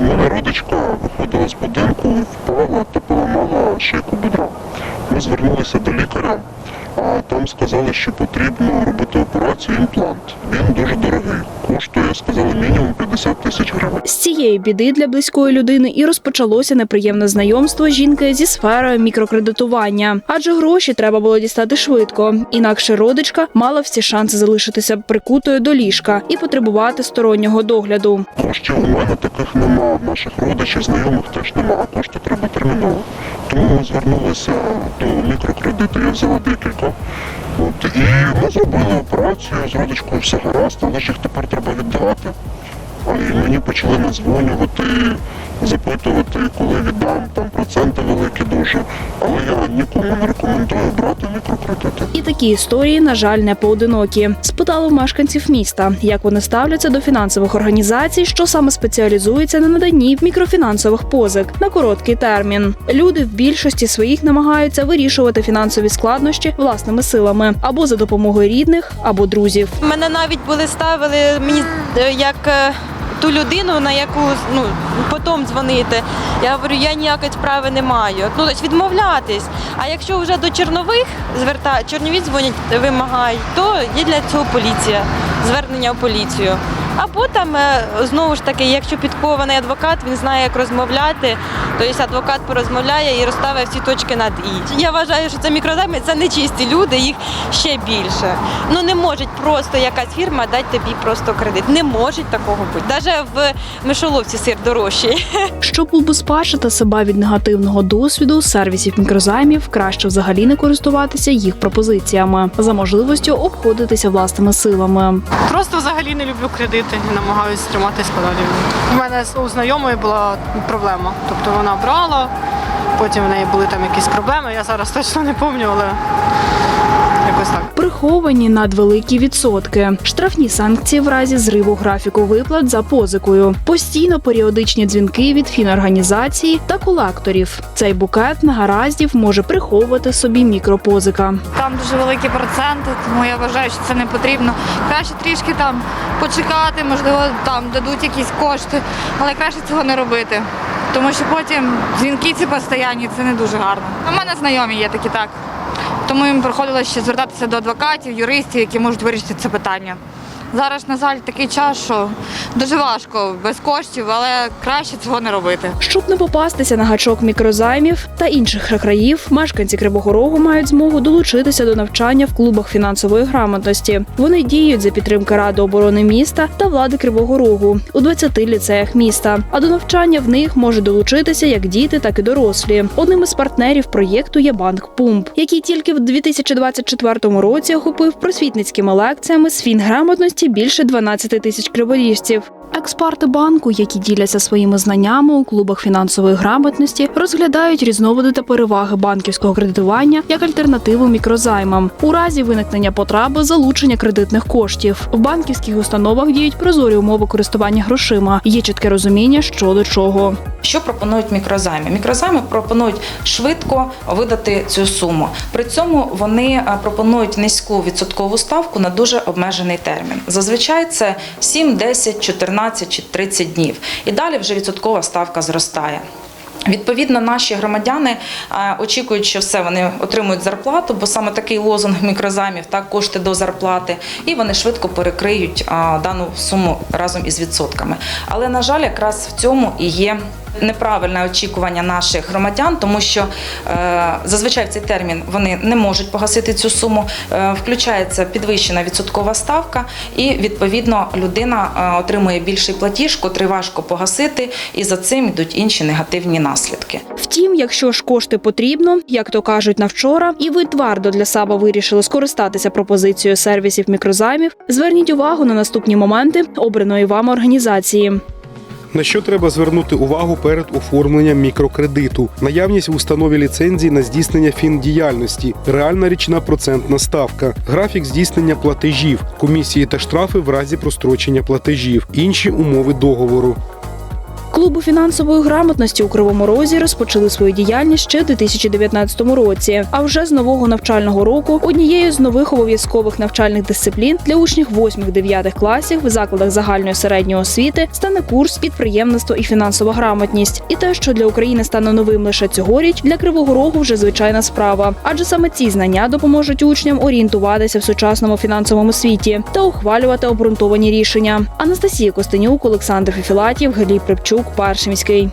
Мене родичка виходила з будинку, впала та поламала шийку бедра. Ми звернулися до лікаря, а там сказали, що потрібно робити операцію імплант. Він дуже дорогий, коштує, сказали, мінімум 50 тисяч гривень. З цієї біди для близької людини і розпочалося неприємне знайомство жінки зі сферою мікрокредитування, адже гроші треба було дістати швидко. Інакше родичка мала всі шанси залишитися прикутою до ліжка і потребувати стороннього догляду. Коштів у мене таких нема, в наших родичів, знайомих теж нема, а кошти треба терміново. Тому ми звернулися до мікрокредиту, я взяла декілька. От, і ми зробили операцію, з родичкою все гаразд, але ж їх тепер треба віддавати. І мені почали надзвонювати, запитувати, коли віддам, там проценти великі дуже. Але я нікому не рекомендую брати мікрокредити. І такі історії, на жаль, не поодинокі. Спитали в мешканців міста, як вони ставляться до фінансових організацій, що саме спеціалізуються на наданні мікрофінансових позик на короткий термін. Люди в більшості своїх намагаються вирішувати фінансові складнощі власними силами або за допомогою рідних, або друзів. Мене навіть були ставили мені е, як е, ту людину, на яку ну потім дзвонити. Я говорю, я ніякої справи не маю. Ну тобто відмовлятись. А якщо вже до чорнових зверта чорнові дзвонять, вимагають, то є для цього поліція, звернення в поліцію. Або там е, знову ж таки, якщо підкований адвокат, він знає, як розмовляти. Тобто адвокат порозмовляє і розставить всі точки над і. Я вважаю, що це мікрозайми, це нечисті люди, їх ще більше. Ну не може просто якась фірма дати тобі просто кредит. Не може такого бути. Навіть в мишоловці сир дорожчий. Щоб убезпечити себе від негативного досвіду сервісів мікрозаймів, краще взагалі не користуватися їх пропозиціями за можливістю обходитися власними силами. Просто взагалі не люблю кредити і намагаюся триматись подалі. У мене у знайомої була проблема. Тобто вона брала, потім в неї були там якісь проблеми. Я зараз точно не пам'ятаю, але якось так. Приховані надвеликі відсотки, штрафні санкції в разі зриву графіку виплат за позикою, постійно періодичні дзвінки від фінорганізації та колекторів. Цей букет негараздів може приховувати собі мікропозика. Там дуже великі проценти, тому я вважаю, що це не потрібно. Краще трішки там почекати, можливо, там дадуть якісь кошти, але краще цього не робити. Тому що потім дзвінки ці постоянні, це не дуже гарно. У мене знайомі є такі так. Тому їм приходилося ще звертатися до адвокатів, юристів, які можуть вирішити це питання. Зараз, на жаль, такий час, що дуже важко без коштів, але краще цього не робити. Щоб не попастися на гачок мікрозаймів та інших шахраїв, мешканці Кривого Рогу мають змогу долучитися до навчання в клубах фінансової грамотності. Вони діють за підтримки Ради оборони міста та влади Кривого Рогу у 20 ліцеях міста. А до навчання в них можуть долучитися як діти, так і дорослі. Одним із партнерів проєкту є банк Пумп, який тільки в 2024 році охопив просвітницькими лекціями з фінграмотності більше 12 тисяч криворіжців. Експерти банку, які діляться своїми знаннями у клубах фінансової грамотності, розглядають різновиди та переваги банківського кредитування як альтернативу мікрозаймам у разі виникнення потреби залучення кредитних коштів. В банківських установах діють прозорі умови користування грошима. Є чітке розуміння, що до чого. Що пропонують мікрозайми? Мікрозайми пропонують швидко видати цю суму. При цьому вони е, пропонують низьку відсоткову ставку на дуже обмежений термін. Зазвичай це 7, 10, 14 чи 30 днів. І далі вже відсоткова ставка зростає. Відповідно, наші громадяни е, очікують, що все вони отримують зарплату, бо саме такий лозунг мікрозаймів так кошти до зарплати, і вони швидко перекриють дану суму разом із відсотками. Але на жаль, якраз в цьому і є. Неправильне очікування наших громадян, тому що е, зазвичай в цей термін вони не можуть погасити цю суму. Е, включається підвищена відсоткова ставка, і відповідно людина е, отримує більший платіж, котрий важко погасити, і за цим йдуть інші негативні наслідки. Втім, якщо ж кошти потрібно, як то кажуть на вчора, і ви твердо для себе вирішили скористатися пропозицією сервісів мікрозаймів, зверніть увагу на наступні моменти обраної вам організації. На що треба звернути увагу перед оформленням мікрокредиту? Наявність в установі ліцензії на здійснення фіндіяльності, реальна річна процентна ставка, графік здійснення платежів, комісії та штрафи в разі прострочення платежів, інші умови договору. Клуби фінансової грамотності у Кривому Розі розпочали свою діяльність ще в 2019 році. А вже з нового навчального року однією з нових обов'язкових навчальних дисциплін для учнів 8-9 класів в закладах загальної середньої освіти стане курс підприємництво і фінансова грамотність. І те, що для України стане новим лише цьогоріч, для Кривого Рогу вже звичайна справа. Адже саме ці знання допоможуть учням орієнтуватися в сучасному фінансовому світі та ухвалювати обґрунтовані рішення. Анастасія Костенюк, Олександр Фіфілатів, Гліб Припчук, Перший міський.